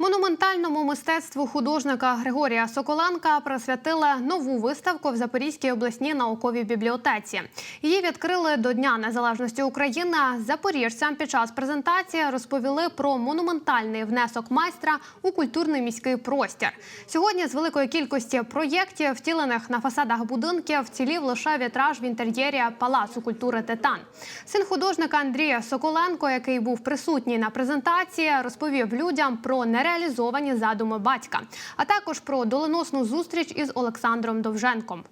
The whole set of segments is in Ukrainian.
Монументальному мистецтву художника Григорія Соколенка присвятили нову виставку в Запорізькій обласній науковій бібліотеці. Її відкрили до Дня Незалежності України. Запоріжцям під час презентації розповіли про монументальний внесок майстра у культурний міський простір. Сьогодні з великої кількості проєктів, втілених на фасадах будинків, вцілів лише вітраж в інтер'єрі Палацу культури Титан. Син художника Андрія Соколенко, який був присутній на презентації, розповів людям про нереалізовані задуми батька, а також про доленосну зустріч із Олександром Довженком.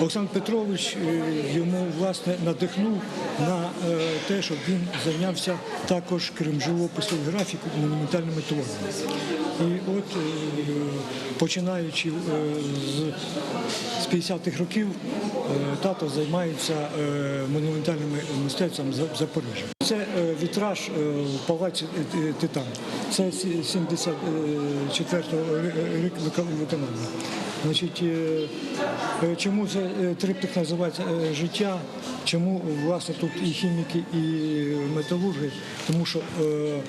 Олександр Петрович е, йому власне надихнув на е, те, щоб він зайнявся також крім живопису і графіку монументальними творами. І от е, починаючи з- з 50-х років, тато займається монументальними мистецтвом за- в Запоріжжі. Це е, вітраж е, в палаці е, Титан. Це 74-го рік виконання. Значить, е, е, чому це е, триптих називається е, життя? Чому власне тут і хіміки, і металурги? Тому що е,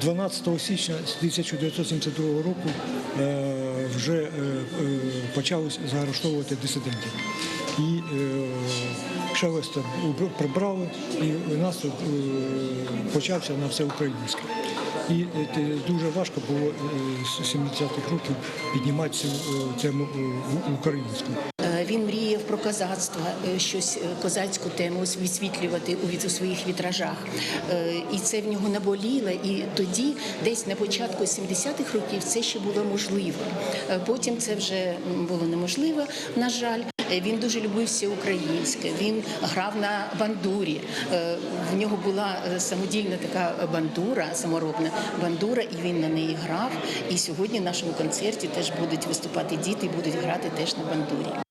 12 січня 1972 року е, вже е, е, почали заарештовувати дисидентів. І е, Шелеста прибрали, і у нас тут е, почався на все українське. І е, дуже важко було е, з 70-х років піднімати цю тему українську. Він мріяв про козацтво, щось козацьку тему висвітлювати у своїх вітражах. І це в нього наболіло. І тоді, десь на початку 70-х років, це ще було можливо. Потім це вже було неможливо, на жаль. Е, Він дуже любив все українське. Він грав на бандурі. Е, В нього була е, самодільна така бандура, саморобна бандура, і він на неї грав. І сьогодні в нашому концерті теж будуть виступати діти, і будуть грати теж на бандурі.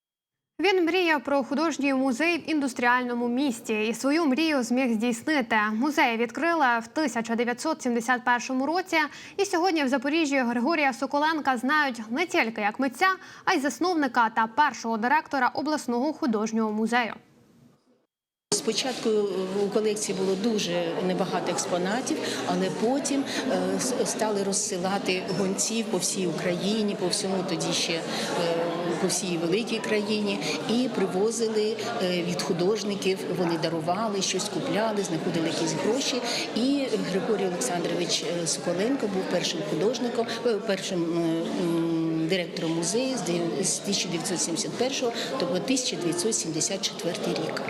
Він мріяв про художній музей в індустріальному місті і свою мрію зміг здійснити. Музей відкрили в 1971 році. І сьогодні в Запоріжжі Григорія Соколенка знають не тільки як митця, а й засновника та першого директора обласного художнього музею. Спочатку у колекції було дуже небагато експонатів, але потім е, стали розсилати гонців по всій Україні, по всьому тоді ще е, по всій великій країні, і привозили е, від художників. Вони дарували щось, купляли, знаходили якісь гроші. І Григорій Олександрович е, Соколенко був першим художником, е, першим. е, Директором музею з де- з 1971 по 1974 рік.